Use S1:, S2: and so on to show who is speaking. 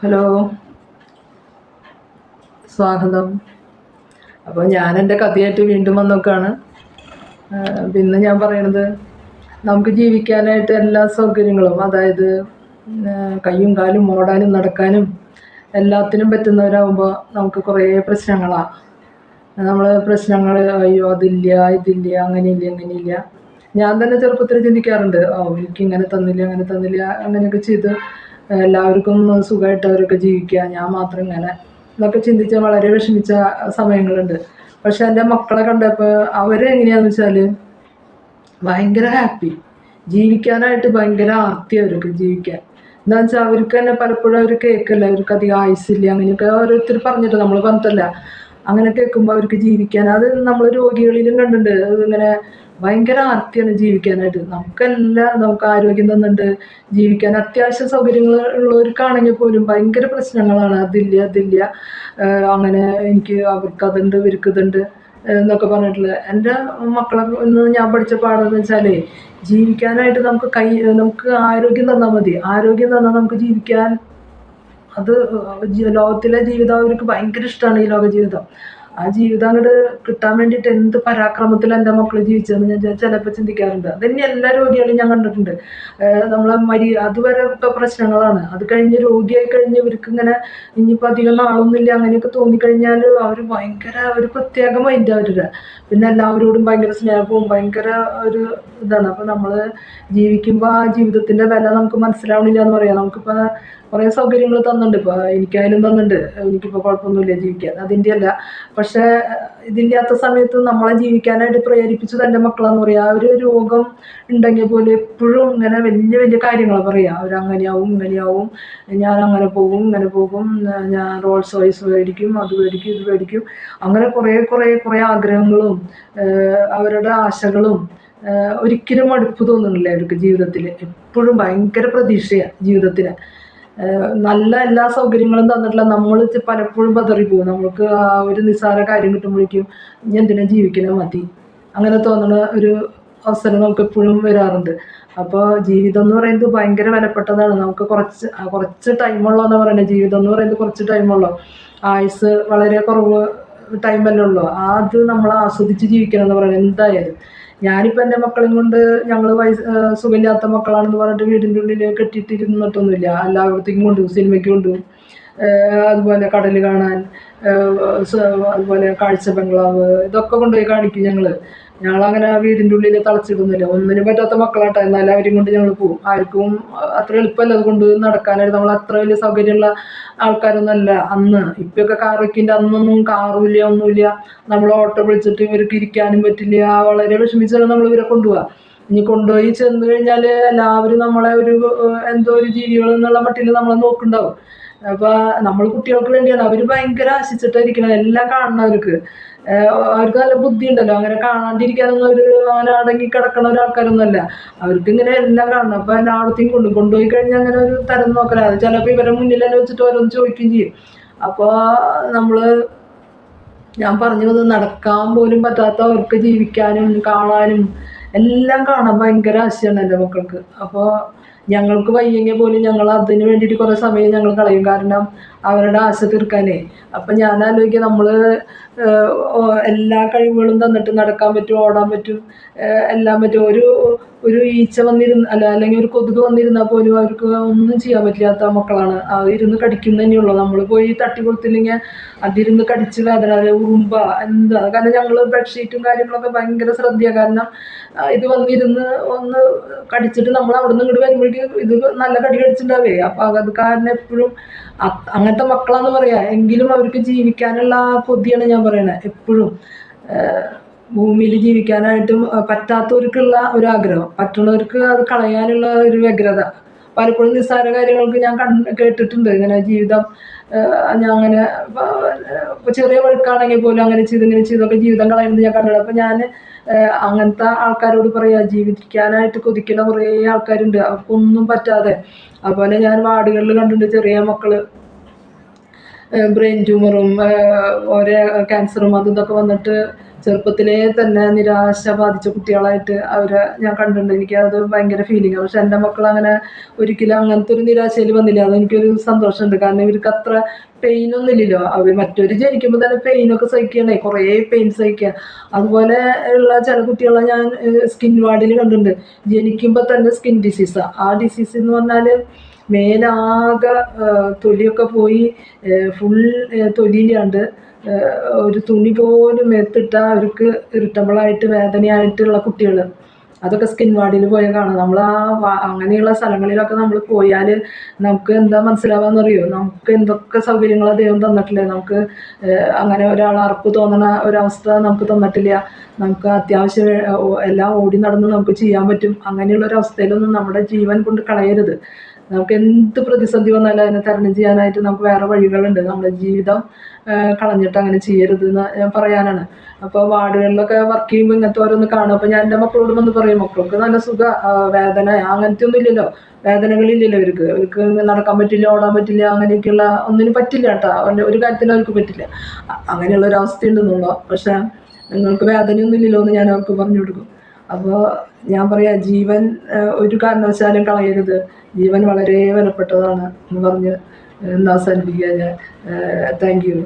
S1: Hello. സ്വാഗതം. അപ്പോൾ ഞാൻ എന്റെ കഥയായിട്ട് വീണ്ടും വന്നോക്കാണ്. പിന്നെ ഞാൻ പറയണത് നമുക്ക് ജീവിക്കാനായിട്ട് എല്ലാ സൗകര്യങ്ങളും അതായത് കയ്യും കാലും ഓടാനും നടക്കാനും എല്ലാത്തിനും പറ്റുന്നവരാകുമ്പോൾ നമുക്ക് കുറേ പ്രശ്നങ്ങളാണ് നമ്മൾ പ്രശ്നങ്ങൾ അയ്യോ അതില്ല ഇതില്ല അങ്ങനെയില്ല ഇങ്ങനെയില്ല. ഞാൻ തന്നെ ചെറുപ്പത്തിൽ ചിന്തിക്കാറുണ്ട് ഓ എനിക്ക് ഇങ്ങനെ തന്നില്ല അങ്ങനെ തന്നില്ല അങ്ങനെയൊക്കെ ചെയ്ത് എല്ലാവർക്കും സുഖമായിട്ട് അവരൊക്കെ ജീവിക്കുക. ഞാൻ മാത്രം ഇങ്ങനെ എന്നൊക്കെ ചിന്തിച്ച വളരെ വിഷമിച്ച സമയങ്ങളുണ്ട്. പക്ഷെ എന്റെ മക്കളെ കണ്ടപ്പോൾ അവരെങ്ങനെയാണെന്ന് വെച്ചാൽ ഭയങ്കര ഹാപ്പി ജീവിക്കാനായിട്ട് ഭയങ്കര ആർത്തി അവർക്ക് ജീവിക്കാൻ. എന്താ വെച്ചാൽ അവർക്ക് തന്നെ പലപ്പോഴും അവർ കേൾക്കല്ല. അവർക്ക് അധികം ആയുസില്ല അങ്ങനെയൊക്കെ ഓരോരുത്തർ പറഞ്ഞിട്ട് നമ്മൾ പറഞ്ഞിട്ടല്ല. അങ്ങനെ കേൾക്കുമ്പോൾ അവർക്ക് ജീവിക്കാൻ. അത് നമ്മൾ രോഗികളിലും കണ്ടിട്ടുണ്ട്. അതിങ്ങനെ ഭയങ്കര ആർത്തിയാണ് ജീവിക്കാനായിട്ട്. നമുക്കെല്ലാം നമുക്ക് ആരോഗ്യം തന്നിട്ട് ജീവിക്കാൻ അത്യാവശ്യ സൗകര്യങ്ങൾ ഉള്ളവർക്കാണെങ്കിൽ പോലും ഭയങ്കര പ്രശ്നങ്ങളാണ്. അതില്ല അതില്ല. അങ്ങനെ എനിക്ക് അവർക്ക് അതുണ്ട് ഇവർക്ക് ഇതുണ്ട് എന്നൊക്കെ പറഞ്ഞിട്ടുള്ള എന്റെ മക്കളെ ഇന്ന് ഞാൻ പഠിച്ച പാഠമെന്ന് വെച്ചാലേ ജീവിക്കാനായിട്ട് നമുക്ക് കൈ നമുക്ക് ആരോഗ്യം തന്നാൽ മതി. ആരോഗ്യം തന്നാൽ നമുക്ക് ജീവിക്കാൻ അത് ലോകത്തിലെ ജീവിതം അവർക്ക് ഭയങ്കര ഇഷ്ടമാണ് ഈ ലോക ജീവിതം ആ ജീവിതം അങ്ങോട്ട് കിട്ടാൻ വേണ്ടിയിട്ട് എന്ത് പരാക്രമത്തിൽ എന്റെ മക്കൾ ജീവിച്ചതെന്ന് ഞാൻ ചിലപ്പോൾ ചിന്തിക്കാറുണ്ട്. അതന്നെ എല്ലാ രോഗികളും ഞാൻ കണ്ടിട്ടുണ്ട്. നമ്മളെ മരി അതുവരെ ഒക്കെ പ്രശ്നങ്ങളാണ്. അത് കഴിഞ്ഞ് രോഗിയായി കഴിഞ്ഞ് ഇവർക്ക് ഇങ്ങനെ ഇനിയിപ്പോൾ അധികം നാളൊന്നുമില്ല അങ്ങനെയൊക്കെ തോന്നിക്കഴിഞ്ഞാൽ അവർ ഭയങ്കര ഒരു പ്രത്യേക മൈൻഡ് അവരുടെ. പിന്നെ എല്ലാവരോടും ഭയങ്കര സ്നേഹവും ഭയങ്കര ഒരു ഇതാണ്. അപ്പോൾ നമ്മൾ ജീവിക്കുമ്പോൾ ആ ജീവിതത്തിന്റെ വില നമുക്ക് മനസ്സിലാവണില്ല എന്ന് പറയാം. നമുക്കിപ്പോൾ കുറേ സൗകര്യങ്ങൾ തന്നിട്ടുണ്ട്. ഇപ്പോൾ എനിക്കായാലും തന്നിട്ടുണ്ട്. എനിക്കിപ്പോൾ കുഴപ്പമൊന്നുമില്ല ജീവിക്കാൻ. അതിന്റെ അല്ല പക്ഷേ ഇതില്ലാത്ത സമയത്ത് നമ്മളെ ജീവിക്കാനായിട്ട് പ്രേരിപ്പിച്ചത് എന്റെ മക്കളാന്ന് ആ ഒരു രോഗം ഉണ്ടെങ്കിൽ പോലും എപ്പോഴും ഇങ്ങനെ വലിയ വലിയ കാര്യങ്ങൾ പറയുക അങ്ങനെയാവും ഇങ്ങനെയാവും. ഞാൻ അങ്ങനെ പോകും ഇങ്ങനെ പോകും. ഞാൻ റോൾസ് റോയ്സ് മേടിക്കും അത് മേടിക്കും ഇത് മേടിക്കും. അങ്ങനെ കുറേ കുറേ കുറേ ആഗ്രഹങ്ങളും അവരുടെ ആശകളും ഒരിക്കലും മടുപ്പ് തോന്നുന്നില്ല അവർക്ക് ജീവിതത്തിൽ എപ്പോഴും ഭയങ്കര പ്രതീക്ഷയാണ് ജീവിതത്തിന് നല്ല എല്ലാ സൗകര്യങ്ങളും തന്നിട്ടില്ല നമ്മൾ പലപ്പോഴും പതറിപ്പോകും നമുക്ക് ആ ഒരു നിസ്സാര കാര്യം കിട്ടുമ്പോഴേക്കും ഇനി എന്തിനാ ജീവിക്കണേ മതി. അങ്ങനെ തോന്നുന്ന ഒരു അവസരം നമുക്ക് എപ്പോഴും വരാറുണ്ട്. അപ്പോൾ ജീവിതം എന്ന് പറയുന്നത് ഭയങ്കര വിലപ്പെട്ടതാണ്. നമുക്ക് കുറച്ച് കുറച്ച് ടൈമുള്ളൂ എന്ന് പറയുന്നത് ജീവിതം എന്ന് പറയുന്നത് കുറച്ച് ടൈമുള്ളൂ ആയുസ് വളരെ കുറവ് ടൈമല്ലേ ഉള്ളൂ. അത് നമ്മൾ ആസ്വദിച്ച് ജീവിക്കണം എന്ന് പറയുന്നത് എന്തായാലും ഞാനിപ്പോൾ എന്റെ മക്കളെയും കൊണ്ട് ഞങ്ങൾ വയസ്സ് സുഖമില്ലാത്ത മക്കളാണെന്ന് പറഞ്ഞിട്ട് വീടിന്റെ ഉള്ളിൽ കെട്ടിയിട്ടിരുന്നിട്ടൊന്നുമില്ല. എല്ലായിടത്തേക്കും കൊണ്ടുപോകും സിനിമയ്ക്ക് കൊണ്ടുപോകും. അതുപോലെ കടൽ കാണാൻ അതുപോലെ കാഴ്ച ബംഗ്ലാവ് ഇതൊക്കെ കൊണ്ടുപോയി കാണിക്കും ഞങ്ങൾ ഞങ്ങളങ്ങനെ വീടിന്റെ ഉള്ളിൽ തളച്ചിടുന്നില്ല. ഒന്നിനും പറ്റാത്ത മക്കളാട്ടോ. എന്നാലും അവരും കൊണ്ട് ഞങ്ങൾ പോകും ആർക്കും അത്ര എളുപ്പമല്ല അത് കൊണ്ട് നടക്കാനായിട്ട് നമ്മൾ അത്ര വലിയ സൗകര്യമുള്ള ആൾക്കാരൊന്നുമല്ല. അന്ന് ഇപ്പൊക്കെ കാറൊക്കെ അന്നൊന്നും കാറുമില്ല ഒന്നുമില്ല. നമ്മൾ ഓട്ടോ വിളിച്ചിട്ട് ഇവർക്ക് ഇരിക്കാനും പറ്റില്ല. വളരെ വിഷമിച്ചാണ് നമ്മൾ ഇവരെ കൊണ്ടുപോവുക. ഇനി കൊണ്ടുപോയി ചെന്ന് കഴിഞ്ഞാൽ എല്ലാവരും നമ്മളെ ഒരു എന്തോ ഒരു ജീവികൾ എന്നുള്ള മട്ടിൽ നമ്മളെ നോക്കുന്നുണ്ടാവും. അപ്പോൾ നമ്മൾ കുട്ടികൾക്ക് വേണ്ടിയാണ്. അവർ ഭയങ്കര ആശിച്ചിട്ടായിരിക്കണം എല്ലാം കാണുന്നവർക്ക് അവർക്ക് നല്ല ബുദ്ധി ഉണ്ടല്ലോ അങ്ങനെ കാണാണ്ടിരിക്കാനൊന്നും അവർ അങ്ങനെ അടങ്ങി കിടക്കണ ഒരാൾക്കാരൊന്നുമല്ല അവർക്ക് ഇങ്ങനെ എല്ലാം കാണണം. അപ്പൊ എല്ലായിടത്തേക്കും കൊണ്ടു കൊണ്ടുപോയി കഴിഞ്ഞാൽ അങ്ങനെ ഒരു തരം നോക്കല. അത് ചിലപ്പോൾ ഇവരെ മുന്നിൽ തന്നെ വെച്ചിട്ട് ഓരോന്ന് ചോദിക്കുകയും ചെയ്യും. അപ്പോൾ നമ്മൾ ഞാൻ പറഞ്ഞു വന്നത് നടക്കാൻ പോലും പറ്റാത്ത അവർക്ക് ജീവിക്കാനും കാണാനും എല്ലാം കാണാൻ ഭയങ്കര ആശയാണ് എന്റെ മക്കൾക്ക്. അപ്പോൾ ഞങ്ങൾക്ക് വയ്യെങ്കിൽ പോലും ഞങ്ങൾ അതിന് വേണ്ടിയിട്ട് കുറേ സമയം ഞങ്ങൾ കളയും. കാരണം അവരുടെ ആശ തീർക്കാനേ. അപ്പം ഞാൻ ആലോചിക്കുക നമ്മൾ എല്ലാ കഴിവുകളും തന്നിട്ട് നടക്കാൻ പറ്റും ഓടാൻ പറ്റും. എല്ലാം പറ്റും. ഒരു ഒരു ഈച്ച വന്നിരുന്ന അല്ല അല്ലെങ്കിൽ ഒരു കൊതുക് വന്നിരുന്നാൽ പോലും അവർക്ക് ഒന്നും ചെയ്യാൻ പറ്റില്ലാത്ത മക്കളാണ്. ഇരുന്ന് കടിക്കുന്ന തന്നെയുള്ളൂ നമ്മൾ പോയി തട്ടി കൊടുത്തില്ലെങ്കിൽ അതിരുന്ന് കടിച്ച് വേദന ഉറുമ്പ എന്താ. കാരണം ഞങ്ങൾ ബെഡ്ഷീറ്റും കാര്യങ്ങളൊക്കെ ഭയങ്കര ശ്രദ്ധയാണ് കാരണം ഇത് വന്നിരുന്ന് ഒന്ന് കടിച്ചിട്ട് നമ്മൾ അവിടെ നിന്ന് ഇങ്ങോട്ട് വരുമ്പോഴേക്കും ഇത് നല്ല കടി കടിച്ചിട്ടുണ്ടാവേ. അപ്പൊ അത് കാരണം എപ്പോഴും അങ്ങനത്തെ മക്കളാന്ന് പറയാ. എങ്കിലും അവർക്ക് ജീവിക്കാനുള്ള കൊതിയാണ് ഞാൻ പറയണത് എപ്പോഴും. ഭൂമിയിൽ ജീവിക്കാനായിട്ടും പറ്റാത്തവർക്കുള്ള ഒരു ആഗ്രഹം പറ്റുന്നവർക്ക് അത് കളയാനുള്ള ഒരു വ്യഗ്രത. പലപ്പോഴും നിസ്സാര കാര്യങ്ങൾക്ക് ഞാൻ കണ്ട് കേട്ടിട്ടുണ്ട്. ഇങ്ങനെ ജീവിതം ഞാൻ അങ്ങനെ ഇപ്പൊ ചെറിയ വഴുക്കാണെങ്കിൽ പോലും അങ്ങനെ ചെയ്ത് ഇങ്ങനെ ചെയ്തൊക്കെ ജീവിതം കളയുന്നത് ഞാൻ കണ്ടിട്ടുണ്ട്. അപ്പൊ ഞാൻ അങ്ങനത്തെ ആൾക്കാരോട് പറയാ ജീവിക്കാനായിട്ട് കൊതിക്കുന്ന കുറേ ആൾക്കാരുണ്ട്. അവർക്കൊന്നും പറ്റാതെ. അതുപോലെ ഞാൻ വാർഡുകളിൽ കണ്ടിട്ടുണ്ട് ചെറിയ മക്കൾ. ബ്രെയിൻ ട്യൂമറും ഓരോ ക്യാൻസറും അതും ഇതൊക്കെ വന്നിട്ട് ചെറുപ്പത്തിലേ തന്നെ നിരാശ ബാധിച്ച കുട്ടികളായിട്ട് അവരെ ഞാൻ കണ്ടിട്ടുണ്ട്. എനിക്ക് അത് ഭയങ്കര ഫീലിംഗ് പക്ഷെ എന്റെ മക്കൾ അങ്ങനെ ഒരിക്കലും അങ്ങനത്തെ ഒരു നിരാശയിൽ വന്നില്ല. അതെനിക്കൊരു സന്തോഷമുണ്ട്. കാരണം ഇവർക്ക് അത്ര പെയിൻ ഒന്നും ഇല്ലല്ലോ അവർ മറ്റൊരു ജനിക്കുമ്പോൾ തന്നെ പെയിൻ ഒക്കെ സഹിക്കണേ കുറേ പെയിൻ സഹിക്കുക അതുപോലെ ഉള്ള ചില കുട്ടികളെ ഞാൻ സ്കിൻ വാർഡിൽ കണ്ടിട്ടുണ്ട്. ജനിക്കുമ്പോൾ തന്നെ സ്കിൻ ഡിസീസ് ആ. ഡിസീസ് എന്ന് പറഞ്ഞാൽ മേലാകെ തൊലിയൊക്കെ പോയി ഫുൾ തൊലിയിലാണ്ട് ഒരു തുണി പോലും മേത്തിട്ടാൽ അവർക്ക് ഇറിറ്റബിളായിട്ട് വേദനയായിട്ടുള്ള കുട്ടികൾ അതൊക്കെ സ്കിൻ വാർഡിൽ പോയാൽ കാണാം. നമ്മൾ ആ അങ്ങനെയുള്ള സ്ഥലങ്ങളിലൊക്കെ നമ്മൾ പോയാൽ നമുക്ക് എന്താ മനസ്സിലാവാന്ന് അറിയോ നമുക്ക് എന്തൊക്കെ സൗകര്യങ്ങൾ ദൈവം തന്നിട്ടില്ലേ? നമുക്ക് അങ്ങനെ ഒരാൾ അറപ്പ് തോന്നണ ഒരവസ്ഥ നമുക്ക് തന്നിട്ടില്ല. നമുക്ക് അത്യാവശ്യം എല്ലാം ഓടി നടന്ന് നമുക്ക് ചെയ്യാൻ പറ്റും. അങ്ങനെയുള്ള ഒരു അവസ്ഥയിലൊന്നും നമ്മുടെ ജീവൻ കൊണ്ട് കളയരുത്. നമുക്ക് എന്ത് പ്രതിസന്ധി വന്നാലും അതിനെ തരണം ചെയ്യാനായിട്ട് നമുക്ക് വേറെ വഴികളുണ്ട്. നമ്മുടെ ജീവിതം കളഞ്ഞിട്ട് അങ്ങനെ ചെയ്യരുത് എന്ന് ഞാൻ പറയാനാണ്. അപ്പോൾ വാർഡുകളിലൊക്കെ വർക്ക് ചെയ്യുമ്പോൾ ഇങ്ങനത്തെ ഓരോന്ന് കാണും. അപ്പോൾ ഞാൻ എന്റെ മക്കളോട് വന്ന് പറയും മക്കൾക്ക് നല്ല സുഖ വേദന അങ്ങനത്തെ ഒന്നും ഇല്ലല്ലോ. വേദനകളില്ലല്ലോ അവർക്ക് അവർക്ക് നടക്കാൻ പറ്റില്ല ഓടാൻ പറ്റില്ല അങ്ങനെയൊക്കെയുള്ള ഒന്നിനും പറ്റില്ല കേട്ടോ. ഒരു കാര്യത്തിനും അവർക്ക് പറ്റില്ല. അങ്ങനെയുള്ള ഒരു അവസ്ഥ ഉണ്ടെന്നുള്ളൂ പക്ഷേ നിങ്ങൾക്ക് വേദനയൊന്നും ഇല്ലല്ലോ എന്ന് ഞാൻ അവർക്ക് പറഞ്ഞു കൊടുക്കും. അപ്പോൾ ഞാൻ പറയാ ജീവൻ ഒരു കാരണവശാലും കളയരുത്. ജീവൻ വളരെ വിലപ്പെട്ടതാണ് എന്ന് പറഞ്ഞ് ഇന്ന് ഞാൻ. Thank you